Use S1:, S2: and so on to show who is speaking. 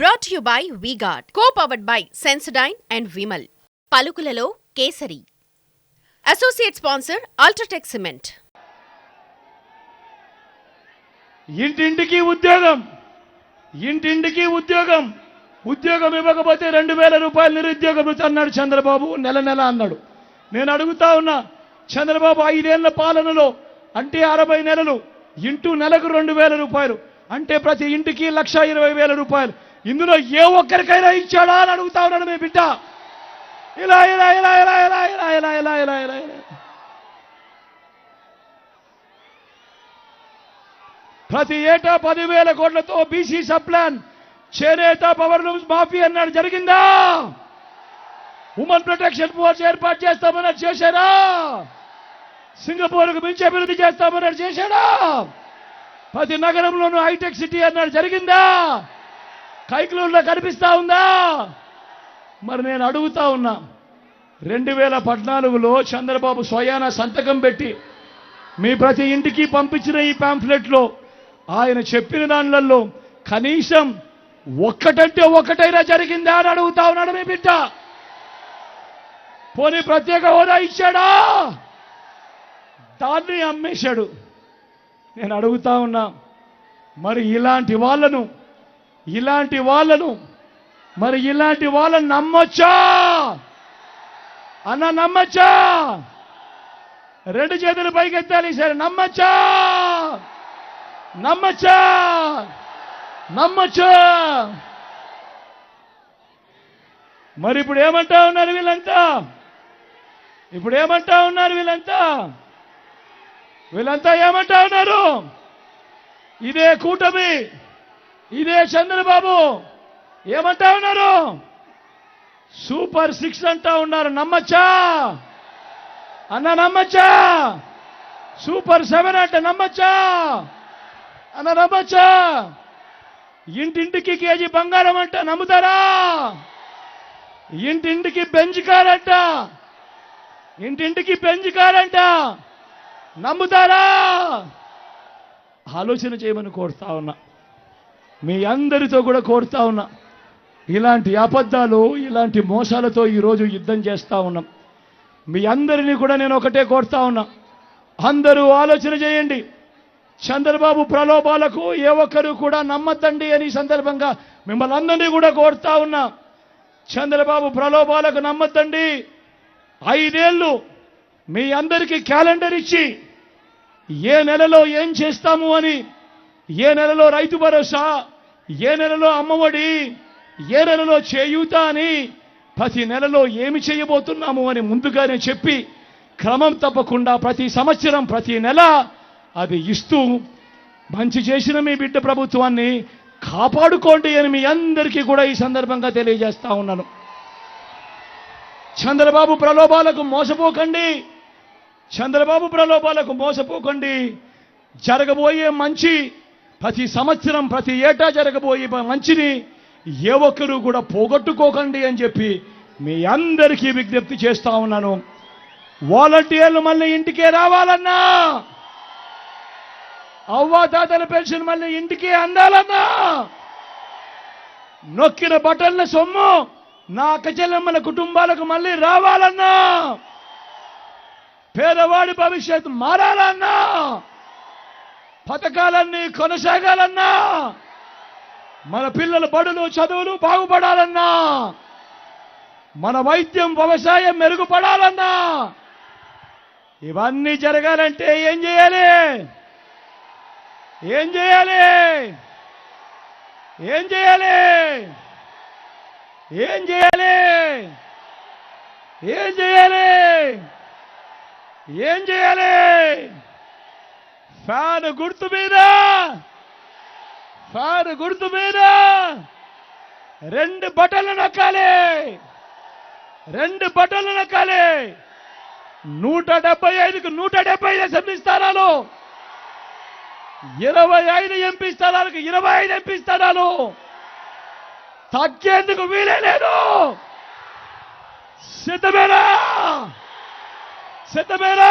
S1: Brought you by V-Guard co powered by Sensodyne and Vimal పలుకులలో కేసరి. Associate sponsor UltraTech cement
S2: ఇంటింటికి ఉద్యోగం. ఇంటింటికి ఉద్యోగం. ఉద్యోగం ఇవ్వకపోతే రెండు వేల రూపాయలు నిరుద్యోగం అన్నాడు చంద్రబాబు నెల నెల అన్నాడు. నేను అడుగుతా ఉన్నా చంద్రబాబు ఐదేళ్ళ పాలనలో అంటే అరవై నెలలు ఇంటూ నెలకు రెండు వేల రూపాయలు అంటే ప్రతి ఇంటికి లక్ష ఇరవై వేల రూపాయలు. ఇందులో ఏ ఒక్కరికైనా ఇచ్చాడా అని అడుగుతా ఉన్నాడు మీ బిడ్డ. ఇలా ఇలా ఇలా ఇలా ఇలా ఇలా ఇలా ఇలా ఇలా ఇలా. ఇలా ప్రతి ఏటా పదివేల కోట్లతో బీసీ సప్లాన్ చేనేత పవర్ లూమ్స్ మాఫీ అన్నాడు. జరిగిందా? ఉమెన్ ప్రొటెక్షన్ ఫోర్స్ ఏర్పాటు చేస్తామన్నాడు చేశారా? సింగపూర్కు మించి అభివృద్ధి చేస్తామన్నాడు చేశాడా ప్రతి నగరంలోనూ హైటెక్ సిటీ అన్నాడు. జరిగిందా? కైకులూరులో కనిపిస్తా ఉందా? మరి నేను అడుగుతా ఉన్నా. రెండు వేల పద్నాలుగులో చంద్రబాబు స్వయాన సంతకం పెట్టి మీ ప్రతి ఇంటికి పంపించిన ఈ పాంఫ్లెట్లో ఆయన చెప్పిన దానిలలో కనీసం ఒక్కటంటే ఒక్కటైనా జరిగిందా అని అడుగుతా ఉన్నాడు మీ బిడ్డ. పోనీ ప్రత్యేక హోదా ఇచ్చాడా? దాన్ని అమ్మేశాడు. నేను అడుగుతా ఉన్నా మరి ఇలాంటి వాళ్ళను ఇలాంటి వాళ్ళను మరి ఇలాంటి వాళ్ళని నమ్మొచ్చా? అన్న నమ్మచ్చా? రెండు చేతులు పైకెత్తాలి సరే నమ్మచ్చా? నమ్మచ్చా? నమ్మచ్చా? మరి ఇప్పుడు ఏమంటా ఉన్నారు వీళ్ళంతా? ఇప్పుడు ఏమంటా ఉన్నారు వీళ్ళంతా? వీళ్ళంతా ఏమంటా ఉన్నారు? ఇదే కూటమి. ఇదే చంద్రబాబు. ఏమంటా ఉన్నారు? సూపర్ సిక్స్ అంటా ఉన్నారు. నమ్మచ్చా? అన్న నమ్మచ్చా? సూపర్ సెవెన్ అంటే నమ్మచ్చా? అన్న నమ్మచ్చా? ఇంటింటికి కేజీ బంగారం అంట నమ్ముతారా? ఇంటింటికి బెంచ్ కారంట ఇంటింటికి బెంచ్ కారంట నమ్ముతారా? ఆలోచన చేయమని కోరుతా ఉన్నా. మీ అందరితో కూడా కోరుతా ఉన్నా. ఇలాంటి అబద్ధాలు ఇలాంటి మోసాలతో ఈరోజు యుద్ధం చేస్తూ ఉన్నాం. మీ అందరినీ కూడా నేను ఒకటే కోరుతా ఉన్నా. అందరూ ఆలోచన చేయండి. చంద్రబాబు ప్రలోభాలకు ఏ ఒక్కరు కూడా నమ్మద్దండి అని సందర్భంగా మిమ్మల్ని అందరినీ కూడా కోరుతా ఉన్నా. చంద్రబాబు ప్రలోభాలకు నమ్మద్దండి. ఐదేళ్ళు మీ అందరికీ క్యాలెండర్ ఇచ్చి ఏ నెలలో ఏం చేస్తాము అని ఏ నెలలో రైతు భరోసా ఏ నెలలో అమ్మఒడి ఏ నెలలో చేయూత అని ప్రతి నెలలో ఏమి చేయబోతున్నాము అని ముందుగానే చెప్పి క్రమం తప్పకుండా ప్రతి సంవత్సరం ప్రతి నెల అది ఇస్తూ మంచి చేసిన మీ బిడ్డ ప్రభుత్వాన్ని కాపాడుకోండి అని మీ అందరికీ కూడా ఈ సందర్భంగా తెలియజేస్తా ఉన్నాను. చంద్రబాబు ప్రలోభాలకు మోసపోకండి. చంద్రబాబు ప్రలోభాలకు మోసపోకండి. జరగబోయే మంచి ప్రతి సంవత్సరం ప్రతి ఏటా జరగబోయే మంచిని ఏ ఒక్కరూ కూడా పోగొట్టుకోకండి అని చెప్పి మీ అందరికీ విజ్ఞప్తి చేస్తా ఉన్నాను. వాలంటీర్లు మళ్ళీ ఇంటికే రావాలన్నా! అవ్వాతాతల పెన్షన్ మళ్ళీ ఇంటికే అందాలన్నా! నొక్కిన బటన్ల సొమ్ము నా అక్కచెల్లెమ్మల కుటుంబాలకు మళ్ళీ రావాలన్నా! పేదవాడి భవిష్యత్తు మారాలన్నా! పథకాలన్నీ కొనసాగాలన్నా. మన పిల్లల బడులు చదువులు బాగుపడాలన్నా. మన వైద్యం వ్యవసాయం మెరుగుపడాలన్నా. ఇవన్నీ జరగాలంటే ఏం చేయాలి? ఏం చేయాలి? ఏం చేయాలి? ఏం చేయాలి? ఏం చేయాలి? ఏం చేయాలి? ఫ్యాన్ గుర్తు మీద! ఫ్యాన్ గుర్తు మీద! రెండు బటన్లు నొక్కాలి! రెండు బటన్లు నొక్కాలి! నూట డెబ్బై ఐదుకు నూట డెబ్బై ఐదు అసెంబ్లీ స్థానాలు! ఇరవై ఐదు ఎంపీ స్థానాలకు ఇరవై ఐదు ఎంపీ స్థానాలు! తగ్గేందుకు వీలే లేదు! సిద్ధమేనా? సిద్ధమేనా?